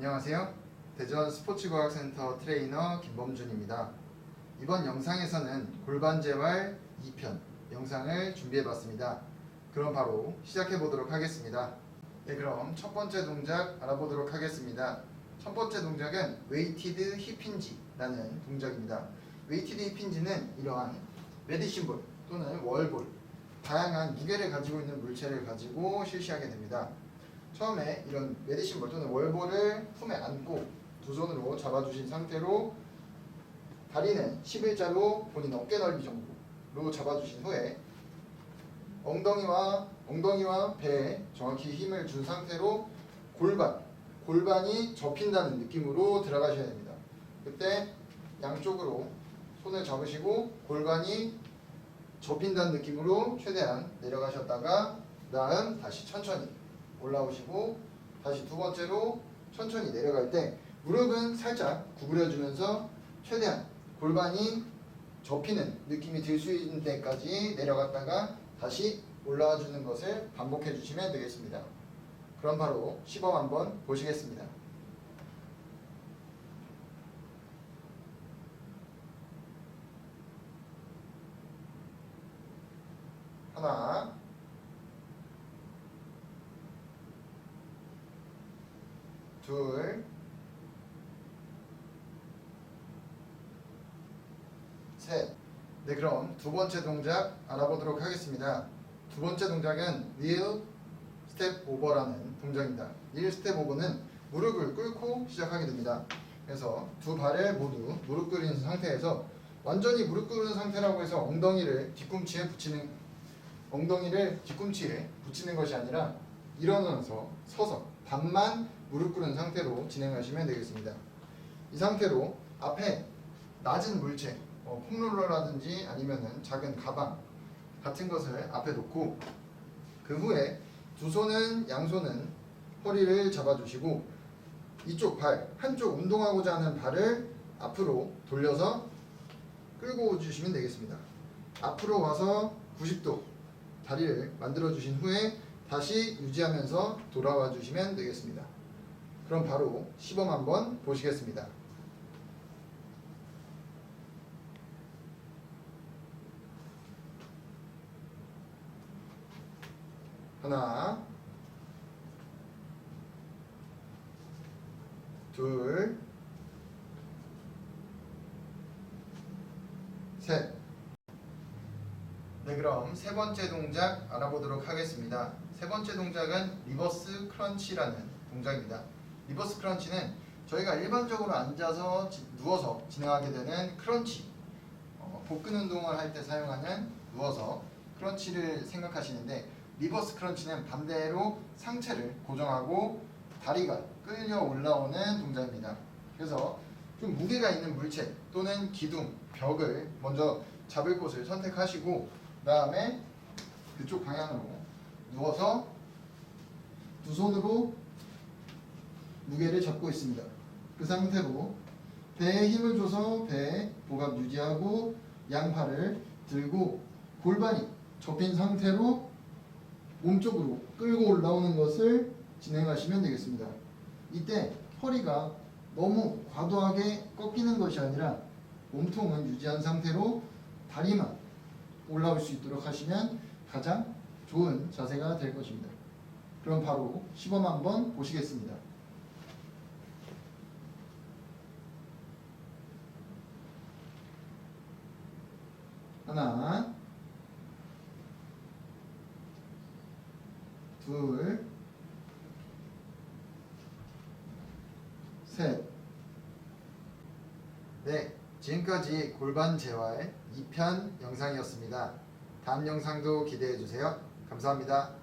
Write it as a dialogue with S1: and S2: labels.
S1: 안녕하세요. 대전 스포츠과학센터 트레이너 김범준입니다. 이번 영상에서는 골반 재활 2편 영상을 준비해 봤습니다. 그럼 바로 시작해 보도록 하겠습니다. 네, 그럼 첫 번째 동작 알아보도록 하겠습니다. 첫 번째 동작은 웨이티드 힙힌지라는 동작입니다. 웨이티드 힙힌지는 이러한 메디신볼 또는 월볼 다양한 무게를 가지고 있는 물체를 가지고 실시하게 됩니다. 처음에 이런 메디신 볼 또는 월볼을 품에 안고 두 손으로 잡아주신 상태로 다리는 11자로 본인 어깨 넓이 정도로 잡아주신 후에 엉덩이와 엉덩이와 배에 정확히 힘을 준 상태로 골반 골반이 접힌다는 느낌으로 들어가셔야 됩니다. 그때 양쪽으로 손을 잡으시고 골반이 접힌다는 느낌으로 최대한 내려가셨다가 다음 다시 천천히 올라오시고 다시 두 번째로 천천히 내려갈 때 무릎은 살짝 구부려주면서 최대한 골반이 접히는 느낌이 들 수 있는 때까지 내려갔다가 다시 올라와 주는 것을 반복해 주시면 되겠습니다. 그럼 바로 시범 한번 보시겠습니다. 하나, 둘, 셋. 네, 그럼 두 번째 동작 알아보도록 하겠습니다. 두 번째 동작은 kneel 스텝 오버라는 동작입니다. kneel 스텝 오버는 무릎을 꿇고 시작하게 됩니다. 그래서 두 발을 모두 무릎 꿇인 상태에서 완전히 무릎 꿇은 상태라고 해서 엉덩이를 뒤꿈치에 붙이는 엉덩이를 뒤꿈치에 붙이는 것이 아니라 일어나서 서서 반만 무릎 꿇은 상태로 진행하시면 되겠습니다. 이 상태로 앞에 낮은 물체, 어, 폼롤러라든지 아니면은 작은 가방 같은 것을 앞에 놓고 그 후에 두 손은 양손은 허리를 잡아주시고 이쪽 발, 한쪽 운동하고자 하는 발을 앞으로 돌려서 끌고 주시면 되겠습니다. 앞으로 와서 90도 다리를 만들어 주신 후에 다시 유지하면서 돌아와 주시면 되겠습니다. 그럼 바로 시범 한번 보시겠습니다. 하나, 둘, 셋. 네, 그럼 세 번째 동작 알아보도록 하겠습니다. 세 번째 동작은 리버스 크런치라는 동작입니다. 리버스 크런치는 저희가 일반적으로 앉아서 지- 누워서 진행하게 되는 크런치, 어, 복근 운동을 할 때 사용하는 누워서 크런치를 생각하시는데 리버스 크런치는 반대로 상체를 고정하고 다리가 끌려 올라오는 동작입니다. 그래서 좀 무게가 있는 물체 또는 기둥, 벽을 먼저 잡을 곳을 선택하시고 그 다음에 그쪽 방향으로 누워서 두 손으로 무게를 잡고 있습니다. 그 상태로 배에 힘을 줘서 배 복압 유지하고 양팔을 들고 골반이 접힌 상태로 몸쪽으로 끌고 올라오는 것을 진행하시면 되겠습니다. 이때 허리가 너무 과도하게 꺾이는 것이 아니라 몸통은 유지한 상태로 다리만 올라올 수 있도록 하시면 가장 좋은 자세가 될 것입니다. 그럼 바로 시범 한번 보시겠습니다. 하나, 둘, 셋. 네, 지금까지 골반 재활 2편 영상이었습니다. 다음 영상도 기대해 주세요. 감사합니다.